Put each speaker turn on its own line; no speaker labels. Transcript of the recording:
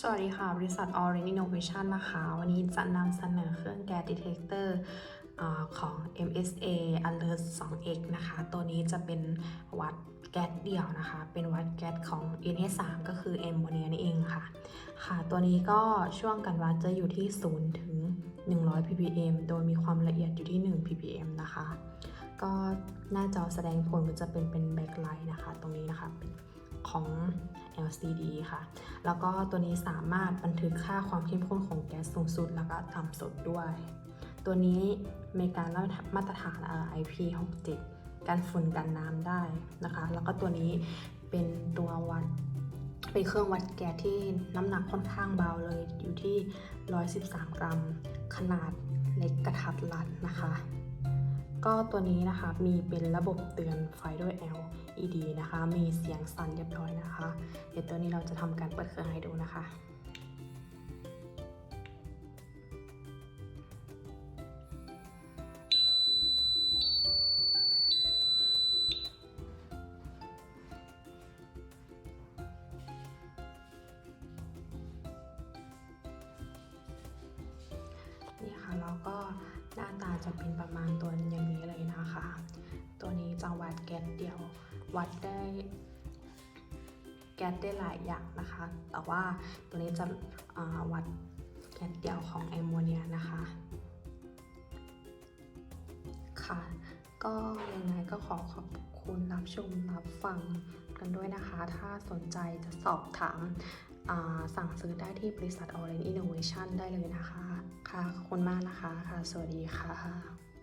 สวัสดีค่ะ บริษัท Orange Innovation นะคะ วันนี้จะนำเสนอเครื่องแก๊ส detector อาของ MSA Alert 2X นะคะ ตัวนี้จะเป็นวัดแก๊สเดี่ยวนะคะ เป็นวัดแก๊สของ NH3 ก็คือแอมโมเนียนี่เองค่ะ ค่ะ ตัวนี้ก็ช่วงการวัดจะอยู่ที่ 0 ถึง 100 ppm โดยมีความละเอียดอยู่ที่ 1 ppm นะคะ ก็หน้าจอแสดงผลก็จะเป็นเป็นแบ็คไลท์นะคะ ตรงนี้นะคะเป็น ของ LCD ค่ะ แล้วก็ตัวนี้สามารถบันทึกค่าความเข้มข้นของแก๊สสูงสุด แล้วก็ต่ำสุดด้วย ตัวนี้มีการมาตรฐาน IP67 กันฝุ่นกันน้ำได้นะคะ แล้วก็ตัวนี้เป็นตัววัดเป็นเครื่องวัดแก๊สที่น้ำหนักค่อนข้างเบาเลยอยู่ที่ 113 กรัม ขนาดเล็กกระทัดรัดนะคะ ก็ตัวนี้นะคะมีเป็นระบบเตือนไฟด้วย LED นะคะ มีเสียงสั่นเรียบร้อยนะคะ เดี๋ยวตัวนี้เราจะทำการเปิดเครื่องให้ดูนะคะนี่ค่ะแล้วก็ หน้าตาจะเป็นประมาณตัวอย่างนี้เลยนะคะ ตัวนี้จะวัดแก๊สเดี่ยว วัดได้แก๊สได้หลายอย่างนะคะ แต่ว่าตัวนี้จะวัดแก๊สเดี่ยวของแอมโมเนียนะคะ ค่ะ ก็ยังไงก็ขอขอบคุณรับชมรับฟังกันด้วยนะคะ ถ้าสนใจจะสอบถาม สั่งซื้อได้ที่บริษัท Orange Innovation ได้เลยนะคะ ค่ะ ขอบคุณมากนะคะ ค่ะ สวัสดีค่ะ